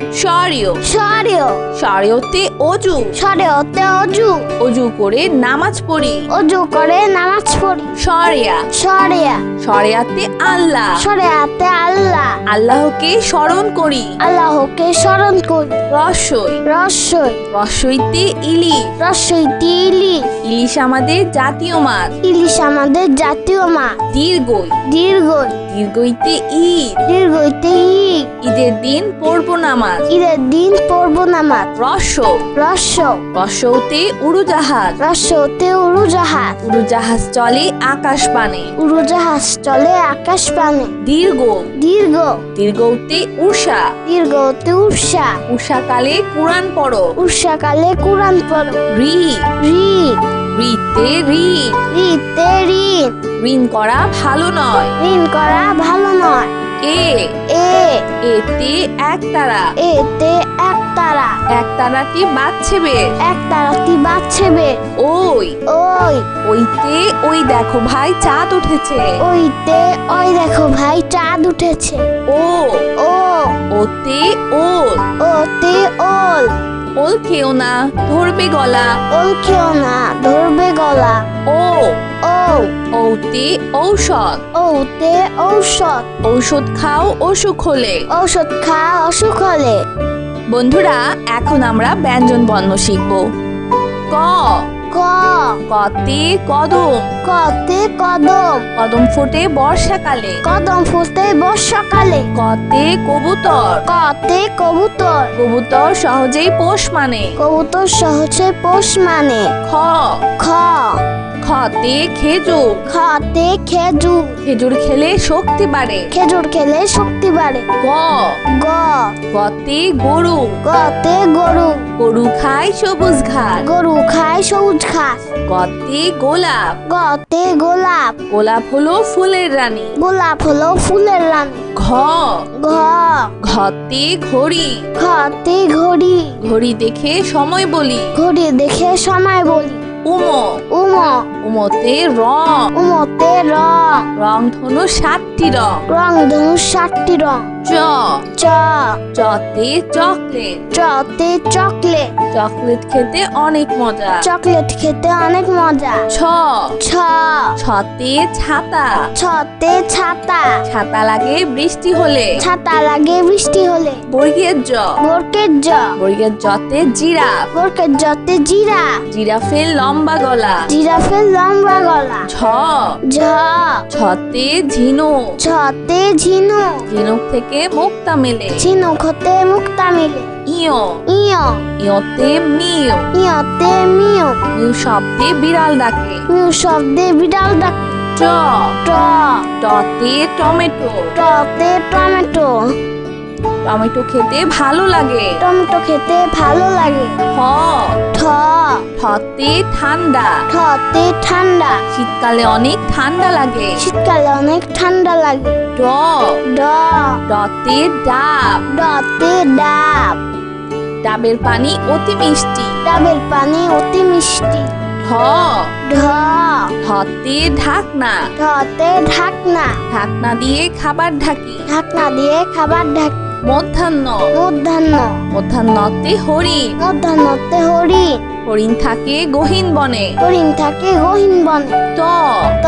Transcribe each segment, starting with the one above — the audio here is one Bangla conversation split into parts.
স্বরীয়। সরেও স্বরীয়তে অজু। সরেওতে অজু। অজু করে নামাজ পড়ি। অজু করে নামাজ পড়ি। সরিয়া। সরেয়া। সরিয়াতে আল্লাহ। সরেয়াতে আল্লাহ। আল্লাহকে স্মরণ করি। আল্লাহকে স্মরণ করি। রসই। রসই। রসইতে ইলিশ। রসই তিলি ইলিশ আমাদের জাতীয় মাছ। ইলিশ আমাদের জাতীয় মাছ। দীর্ঘই। দীর্ঘই। দীর্ঘইতে ঈদ। দীর্ঘইতে ঈদ। ঈদের দিন পড়ব নামাজ। ঈদের দিন পড়ব নামাজ। রস রস রসৌতে উড়োজাহাজ। রসতে উড়োজাহাজ। উড়োজাহাজ চলে আকাশ পানে। উড়োজাহাজ চলে আকাশ পানে। দীর্ঘ। দীর্ঘ। দীর্ঘতে উষা দীর্ঘতে উষা উষাকালে কোরআন পড়ো। উষাকালে কোরআন পড়ো। রি। রি। রিতে ঋণ রিতে ঋণ ঋণ করা ভালো নয়। ঋণ করা ভালো নয়। এ এ। এতে এক তারা। এতে এক তারা। এক তারাটি বাজছে বেশ এক তারাটি বাজছে বের ওই। ওই। ওইতে ওই দেখো ভাই চাঁদ উঠেছে। ওইতে ওই দেখো ভাই চাঁদ উঠেছে। ও। ও। ওতে ওল। ওতে ওল। ওল খেও না ধরবে গলা। ওল খেও না ধরবে গলা। ও। ও ওতে ঔষধ। ওতে ঔষধ। ঔষধ খাও অসুখ হলে। ঔষধ খাও অসুখ হলে। বন্ধুরা এখন আমরা ব্যঞ্জন বর্ণ শিখব। ক ক। কতে কদম। কতে কদম। কদম ফোটে বর্ষাকালে। কদম ফুটে বর্ষাকালে। কতে কবুতর। কতে কবুতর। কবুতর সহজেই পোষ মানে। কবুতর সহজে পোষ মানে। খ। খ। খতে খেজুর খাতে খেজুর খেজুর খেলে শক্তি বাড়ে। খেজুর খেলে শক্তি বাড়ে। গ। গ। গতে গরু। গতে গরু। গরু খায় সবুজ ঘাস। গরু খায় সবুজ ঘাস। গতে গোলাপ। গতে গোলাপ। গোলাপ হলো ফুলের রানী। গোলাপ হলো ফুলের রানী। ঘ। ঘ। ঘতে ঘড়ি। ঘতে ঘড়ি। ঘড়ি দেখে সময় বলি। ঘড়ি দেখে সময় বলি। উমো। উম। উমতে রং। উমতে রং। রং ধনু সাতটি রং। রং ধনু সাতটি রং। চ। চ। চতে চকলেট। চতে চকলেট। চকলেট খেতে অনেক মজা। চকলেট খেতে অনেক মজা। ছ। ছ। ছতে ছাতা। ছতে ছাতা। ছাতা লাগে বৃষ্টি হলে। ছাতা লাগে বৃষ্টি হলে। বর্গের জ। বরকের জ। বর্গের জতে জিরাফ। বরকের জতে জিরা জিরাফের লম্বা গলা। জিরাফের লম্বা গলা। ছ ঝ। ছতে ঝিনুক। ছতে ঝিনু ঝিনুক থেকে মুক্তা মেলে। ঝিনুক হতে মুক্তা মিলে। ইয়। ইয়। ইয়তে মিউ ইয়তে মিউ মিউ শব্দে বিড়াল ডাকে। মিউ শব্দে বিড়াল ডাকে। ট। ট। টতে টমেটো। টতে টমেটো। টমেটো খেতে ভালো লাগে? টমেটো খেতে ভালো লাগে। ঠ। ঠ। ঠতে ঠান্ডা। ঠতে ঠান্ডা। শীতকালে অনেক ঠান্ডা লাগে। শীতকালে অনেক ঠান্ডা লাগে। ড। ড। ডতে ডাব। ডতে ডাব। ডাবের পানি অতি মিষ্টি। ডাবের পানি অতি মিষ্টি। ঢ। ঢ। ঢতে ঢাকনা। ঢতে ঢাকনা। ঢাকনা দিয়ে খাবার ঢাকি। ঢাকনা দিয়ে খাবার ঢাক। মধ্যাহ্ন। মধ্যাহ্ন। মধ্যাহ্নতে হরিণ মধ্যাহ্নতে হরিণ হরিণ থাকে গহীন বনে। হরিণ থাকে গহীন বনে। ত। ত।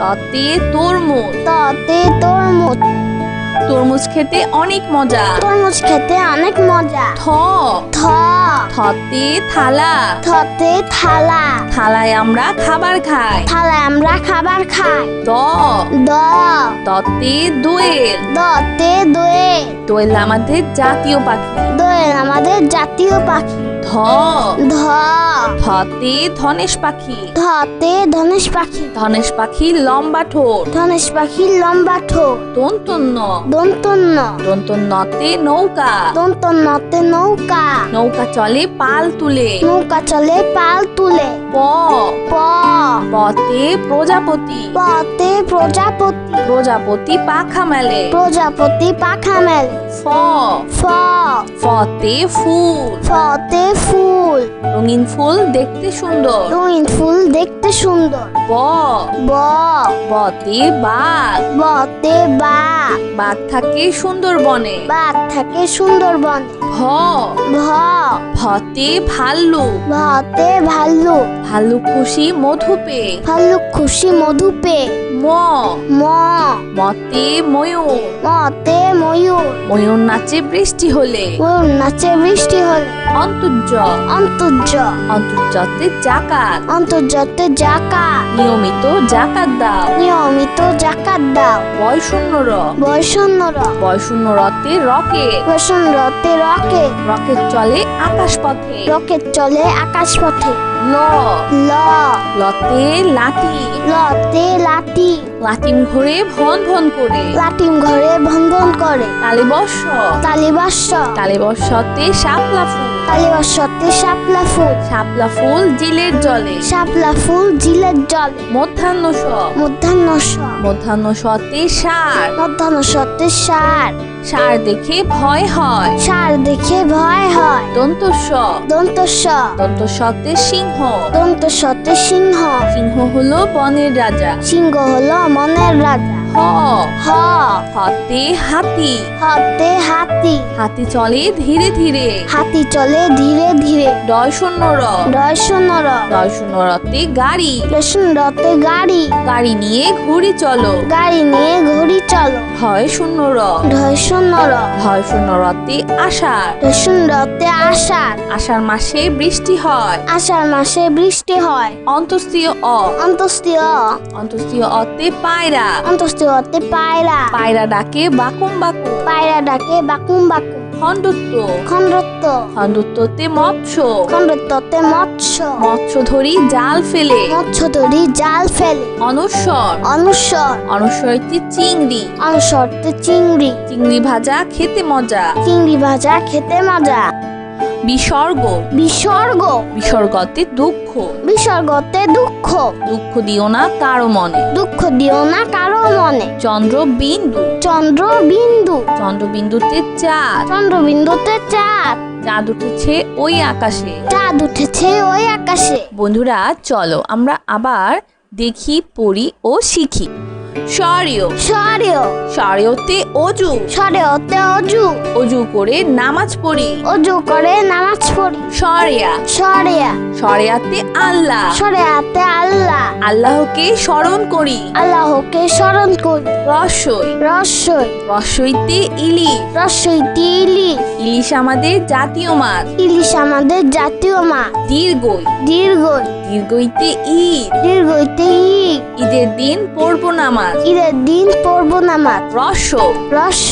ততে তরমুজ ততে তরমুজ তরমুজ খেতে অনেক মজা। তরমুজ খেতে অনেক মজা। থ। থ। থতে থালা। থতে থালা। থালায় আমরা খাবার খাই। থালায় আমরা খাবার খাই। দ। দ। ততে দোয়েল। দতে দোয়ে দোয়েল আমাদের জাতীয় পাখি। দোয়েল আমাদের জাতীয় পাখি। ধ। ধ। ধতে ধনেশ পাখি। ধতে ধনেশ পাখি। ধনেশ পাখি লম্বা ঠোঁট। ধনেশ পাখির লম্বা ঠোঁট। দন্তন্য। দন্তন্য। দন্তন্নতে নৌকা। দন্তন্নতে নৌকা। নৌকা চলে পাল তুলে। নৌকা চলে পাল তুলে। প। প। পতে প্রজাপতি। পতে প্রজাপতি। প্রজাপতি পাখা মেলে প্রজাপতি পাখা মেলে ফ। ফ। ফতে ফুল। ফতে ফুল। রঙিন ফুল দেখতে সুন্দর। রঙিন ফুল দেখতে সুন্দর। ব। ব। বতে বাঘ। বতে বাঘ। বাঘ থাকে সুন্দরবনে। বাঘ থাকে সুন্দরবন। ভ। ভ। ভতে ভাল্লুক ভতে ভাল্লুক ভাল্লুক খুশি মধু পেয়ে ভাল্লুক খুশি মধু পে। ম। ম। মতে ময়ূর মতে ময়ূর। ময়ূর নাচে বৃষ্টি হলে। ময়ূর নাচে বৃষ্টি হলে। অন্তর্য অন্তর্য অন্তর্জতে জাকাত। অন্তর্জাতে জাকা নিয়মিত জাকাত দাও। নিয়মিত জাকাত দাও। বয়শূন্যর বৈষণ্যর বয়শূন্যরতে রকেট। বসন্তরতে রকেট। রকেট চলে আকাশ পথে রকেট চলে আকাশ পথে ল। ল। লতে লাঠি। লতে লাঠি। লাটিম ঘরে ভন ভন করে। লাটিম ঘরে ভঙ্গন করে। তালিবর্ষ তালে বর্ষতে শাপলা ফুল। তালিবাস্যতে শাপলা ফুল। শাপলা ফুল জিলের জলে। শাপলা ফুল জিলের জল। মধ্যাহ্ন স মধ্যাহ্ন স মধ্যাহ্ন সতে সার। মধ্যাহ্ন সতে সার। সার দেখে ভয় হয়। সার দেখে ভয় হয়। দন্ত স দন্ত স দন্ত সতে সিংহ। দন্ত সতে সিংহ। সিংহ হলো বনের রাজা। সিংহ হলো মনের রাজা। হ হ। হতে হাতি। হাতে হাতি। হাতি চলে ধীরে ধীরে। হাতি চলে ধীরে ধীরে। ডয় শূন্য র ডয় শূন্যর ডয় শূন্য রতে গাড়ি। রসুন রতে গাড়ি। গাড়ি নিয়ে ঘুরি চলো। গাড়ি নিয়ে ঘড়ি চলো। ভয় শূন্য র ঢয় শূন্যর ভয় শূন্য রতে আষাঢ়। রসুন রতে আষাঢ়। আষাঢ় মাসে বৃষ্টি হয়। আষাঢ় মাসে বৃষ্টি হয়। অন্তস্তীয় অ। অন্তস্তীয় অন্তস্তীয় অতে পায়রা। অন্তস্তীয়তে পায়রা। পায়রা ডাকে বাকুম বাকুম। পায়রা ডাকে বাকুম বাকুম। খণ্ডত্ব। খণ্ডত্ব। খণ্ডত্বতে মৎস্য। খণ্ডত্বতে মৎস্য। মৎস্য ধরি জাল ফেলে। মৎস্য ধরি জাল ফেলে। অনস্বর অনুস্বর অনস্বরটি চিংড়ি। অনুস্বরতে চিংড়ি। চিংড়ি ভাজা খেতে মজা। চিংড়ি ভাজা খেতে মজা। বিসর্গ। বিসর্গ। বিসর্গতে দুঃখ। বিসর্গতে দুঃখ। দুঃখ দিও না কারও মনে। দুঃখ দিও না কারও মনে। চন্দ্র বিন্দু চন্দ্র বিন্দু চন্দ্রবিন্দুতে চাঁদ। চন্দ্রবিন্দুতে চাঁদ। চাঁদ উঠেছে ওই আকাশে। চাঁদ উঠেছে ওই আকাশে। বন্ধুরা চলো আমরা আবার দেখি পড়ি ও শিখি। সরিয় সরেও সরিয়তে অজু। সরেওতে অজু। অজু করে নামাজ পড়ি। অজু করে নামাজ পড়ি। সরিয়া সরেয়া সরিয়াতে আল্লাহ। সরেয়াতে আল্লাহ। আল্লাহকে স্মরণ করি। আল্লাহকে স্মরণ করি। রসই। রসই। রসইতে ইলিশ। রসইটি ইলিশ। ইলিশ আমাদের জাতীয় মাছ। ইলিশ আমাদের জাতীয় মাছ। দীর্ঘই। দীর্ঘই। দীর্ঘইতে ঈদ। দীর্ঘইতে ঈদ ঈদের দিন পড়ব নামাজ। ঈদের দিন পড়ব নামাজ। রস রস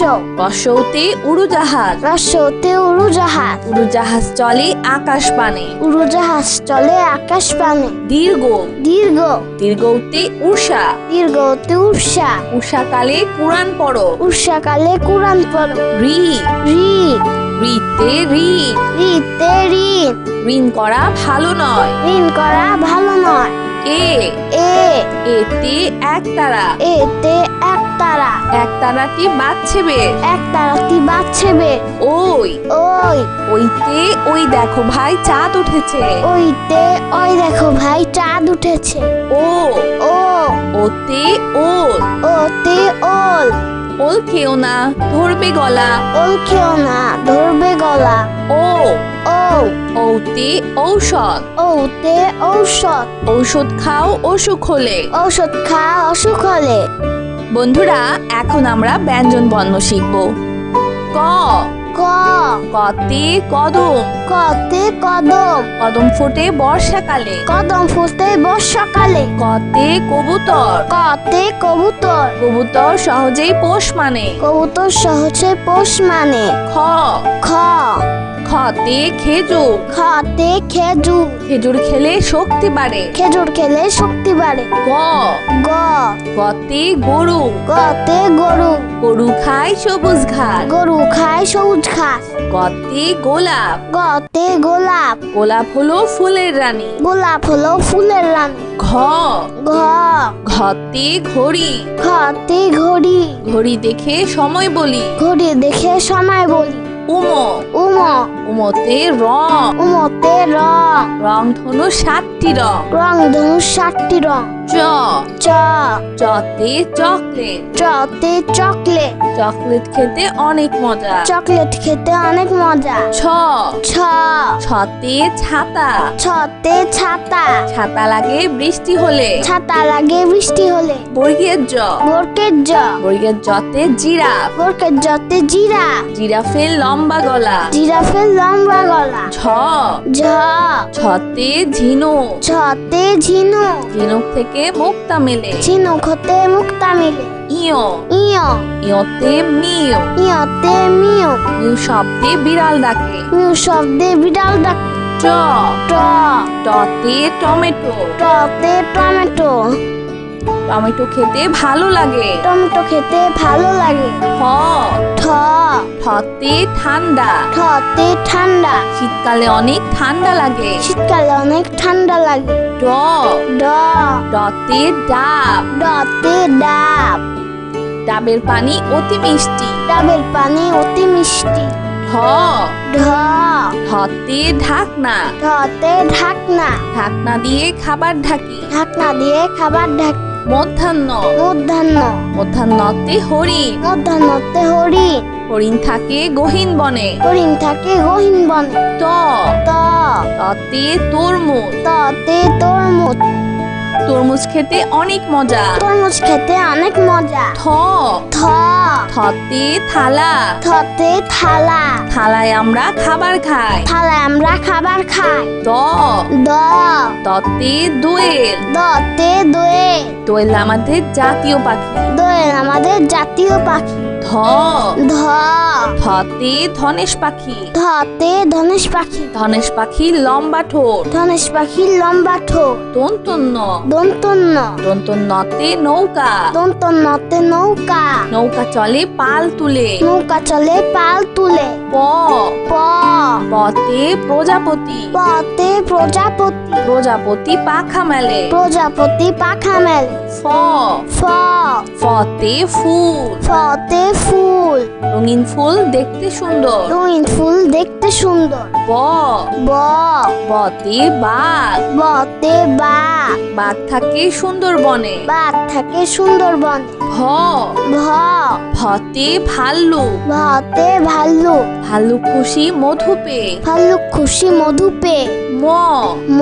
রসৌতে উড়োজাহাজ। রসতে উড়োজাহাজ। উড়োজাহাজ চলে আকাশ পানে উড়োজাহাজ চলে আকাশ পানে দীর্ঘ। দীর্ঘ। দীর্ঘতে উষা দীর্ঘতে উষা উষাকালে কুরআন পড়ো। উষাকালে কোরআন পড়ো। রি। রি। রিতে ঋণ রিতে ঋণ ঋণ করা ভালো নয়। ঋণ করা ভালো নয়। এ এতে এক তারা। এতে এক তারা। এক তারাটি বাজছে বেশ এক তারাটি বাজছে বেশ ওই। ওই। ওইতে ওই দেখো ভাই চাঁদ উঠেছে। ওইতে ওই দেখো ভাই চাঁদ উঠেছে। ও। ও। ওতে ওল। ওতে ওল। ওল খেও না ধরবে গলা। ওল খেও না ধরবে গলা। ও। ও ওতে ঔষধ। ওতে ঔষধ। ঔষধ খাও অসুখ হলে। ঔষধ খা অসুখ হলে। বন্ধুরা এখন আমরা ব্যঞ্জন বর্ণ শিখব। ক। ক। কতে কদম। কতে কদম। কদম ফোটে বর্ষাকালে। কদম ফুটে বর্ষাকালে। কতে কবুতর। কতে কবুতর। কবুতর সহজেই পোষ মানে। কবুতর সহজে পোষ মানে। খ। খ। খতে খেজুর খতে খেজুর খেজুর খেলে শক্তি বাড়ে। খেজুর খেলে শক্তি বাড়ে। গ। গ। গতে গরু। গতে গরু। গরু খায় সবুজ ঘাস। গরু খায় সবুজ ঘাস। গতে গোলাপ। গতে গোলাপ। গোলাপ হলো ফুলের রানী। গোলাপ হলো ফুলের রানী। ঘ। ঘ। ঘতে ঘড়ি। খতে ঘড়ি। ঘড়ি দেখে সময় বলি। ঘড়ি দেখে সময় বলি। উম। উম। উমতে রং। উমতে রং। রং ধনু সাতটি রং। রং ধনু সাতটি রং। চ। চ। চতে চকলেট। চতে চকলেট। চকলেট খেতে অনেক মজা। চকলেট খেতে অনেক মজা। ছ। ছ। ছতে ছাতা। ছতে ছাতা। ছাতা লাগে বৃষ্টি হলে। ছাতা লাগে বৃষ্টি হলে। বর্গের জ। বোরকের জ। বর্গের জতে জিরাফ। বোরকের জতে জিরা জিরাফের লম্বা গলা। জিরাফের লম্বা গলা। ছ ঝ। ছতে ঝিনুক ছতে ঝিনু। ঝিনুক থেকে মুক্তা মেলে। ঝিনুক হতে মুক্তা মিলে। ইয়। ইয়। ইয়তে মিউ ইয়তে মিউ মিউ শব্দে বিড়াল ডাকে। মিউ শব্দে বিড়াল ডাক। ট। ট। টতে টমেটো। টতে টমেটো। টমেটো খেতে ভালো লাগে? টমেটো খেতে ভালো লাগে। ঠ। ঠ। ঠতে ঠান্ডা। ঠতে ঠান্ডা। শীতকালে অনেক ঠান্ডা লাগে। শীতকালে অনেক ঠান্ডা লাগে। ড। ড। ডতে ডাব। ডতে ডাব। ডাবের পানি অতি মিষ্টি। ডাবের পানি অতি মিষ্টি। ঢ। ঢ। ঢতে ঢাকনা। ঢতে ঢাকনা। ঢাকনা দিয়ে খাবার ঢাকি। ঢাকনা দিয়ে খাবার ঢাক। মধ্যাহ্ন। মধ্যাহ্ন। মধ্যাহ্নতে হরিণ মধ্যাহ্নতে হরিণ হরিণ থাকে গহীন বনে। হরিণ থাকে গহীন বনে। ত। ত। ততে তরমুজ। ততে তরমুজ। তরমুজ খেতে অনেক মজা। তরমুজ খেতে অনেক মজা। থ। থ। থতে থালা। থতে থালা। থালায় আমরা খাবার খাই। থালায় আমরা খাবার খাই। দ। দ। দতে দোয়েল। দতে দোয়ে দোয়েল আমাদের জাতীয় পাখি। দোয়েল আমাদের জাতীয় পাখি। ধ। ধ। ধতে ধনেশ পাখি। ধতে ধনেশ পাখি। ধনেশ পাখি লম্বা ঠোঁট। ধনেশ পাখির লম্বা ঠোঁট। দন্তন্য। দন্তন্য। দন্তন্নতে নৌকা। দন্তন্নতে নৌকা। নৌকা চলে পাল তুলে। নৌকা চলে পাল তুলে। প। প। পতে প্রজাপতি। পতে প্রজাপতি। প্রজাপতি পাখা মেলে প্রজাপতি পাখা মেলে ফ। ফ। ফতে ফুল। ফতে ফুল। রঙিন ফুল দেখতে সুন্দর। রঙিন ফুল দেখতে সুন্দর। ব। ব। বতে বাঘ বতে বাঘ বাঘ থাকে সুন্দরবনে। বাঘ থাকে সুন্দরবন। ভ ভ ভতে ভাল্লুক ভতে ভাল্লুক ভাল্লুক খুশি মধু পেয়ে ভাল্লুক খুশি মধু পে। ম। ম।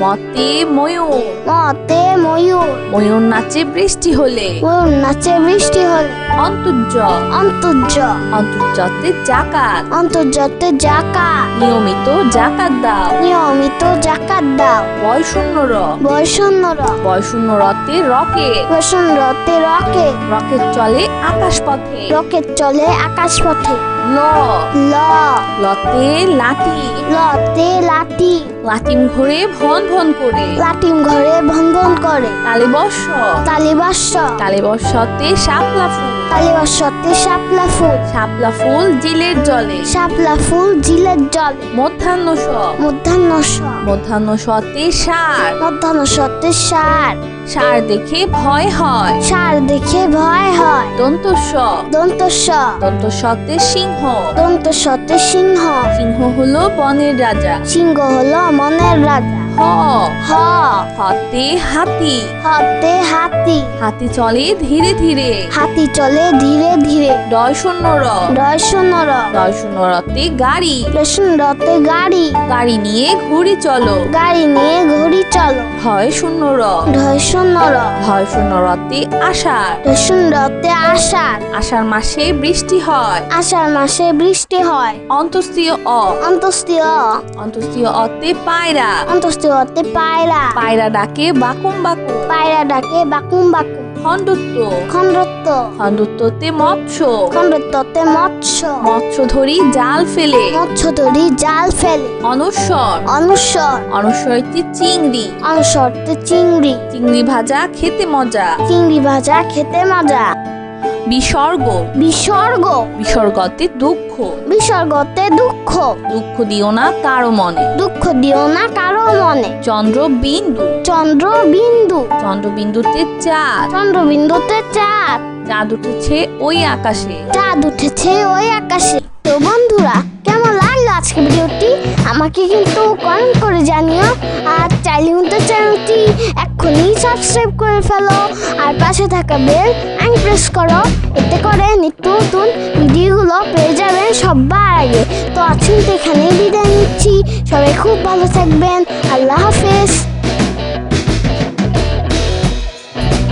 মতে ময়ূর। মতে ময়ূর। ময়ূর নাচে বৃষ্টি হলে। ময়ূর নাচে বৃষ্টি হলে। অন্তর্য অন্তর্য অন্তর্জতে জাকাত। অন্তর্জাতে জাকা নিয়মিত জাকাত দাও। নিয়মিত জাকাত দাও। বয়শূন্য র। বৈষণ্যর বয়শূন্য রতে রকেট। বসন্তরতে রকেট। রকেট চলে আকাশ পথে রকেট চলে আকাশ পথে ল। ল। লতে লাঠি লতে লাটি লাটিম ঘরে ভন ভন করে। লাটিম ঘরে ভঙ্গন করে। তালে বর্ষ। তালিবাস্য তালে বর্ষতে শাপলা ফুল। তালিবাস্যতে শাপলা ফুল। শাপলা ফুল জিলের জলে। শাপলা ফুল জিলের জল। মধ্যাহ্ন স মধ্যাহ্ন স মধ্যাহ্ন সতে সার। মধ্যাহ্ন সতে সার। সার দেখে ভয় হয়। সার দেখে ভয় হয়। দন্ত স দন্ত স দন্ত সতে সিংহ। দন্ত সতে সিংহ। সিংহ হলো বনের রাজা। সিংহ হলো মনের রাজা। হ হ। হতে হাতি। হতে হাতি। হাতি চলে ধীরে ধীরে। হাতি চলে ধীরে ধীরে। ডয় শূন্য র। ডয় শূন্যর ডয় শূন্য রতে গাড়ি। রসুন রতে গাড়ি। গাড়ি নিয়ে ঘুরি চলো। গাড়ি নিয়ে ঘড়ি চলো। ভয় শূন্য র। ঢয় শূন্যর ভয় শূন্য রতে আষাঢ়। রসুন রতে আষাঢ়। আষাঢ় মাসে বৃষ্টি হয়। আষাঢ় মাসে বৃষ্টি হয়। অন্তস্তীয় অ। অন্তস্তীয় অন্তস্তীয় অতে পায়রা। অন্তস্তীয়তে পায়রা। পায়রা ডাকে বাকুম বাকুম। পায়রা ডাকে বাকুম বাকুম। খণ্ডত্ব। খণ্ডত্ব। খণ্ডত্বতে মৎস্য। খণ্ডত্বতে মৎস্য। মৎস্য ধরি জাল ফেলে। মৎস্য ধরি জাল ফেলে। অনস্বর অনুস্বর অনস্বরটি চিংড়ি। অনুস্বরতে চিংড়ি। চিংড়ি ভাজা খেতে মজা। চিংড়ি ভাজা খেতে মজা। বিসর্গ। বিসর্গ। বিসর্গতে দুঃখ। বিসর্গতে দুঃখ। দুঃখ দিও না কারও মনে। দুঃখ দিও না কারও মনে। চন্দ্র বিন্দু চন্দ্র বিন্দু চন্দ্রবিন্দুতে চাঁদ। চন্দ্রবিন্দুতে চাঁদ। চাঁদ উঠেছে ওই আকাশে। চাঁদ উঠেছে ওই আকাশে। তো বন্ধুরা কেমন লাগল আজকে ভিডিওটি? আমাকে কিন্তু কমেন্ট করে জানিও। আর চাইলে কিন্তু চ্যানেলটি এক্ষুনি সাবস্ক্রাইব করে ফেলো। আর পাশে থাকা বেল আইন প্রেস করো। এতে করে নিত্য নতুন ভিডিওগুলো পেয়ে যাবেন সবার আগে। তো আজকে এখানেই বিদায় নিচ্ছি। সবাই খুব ভালো থাকবেন। আল্লাহ হাফেজ।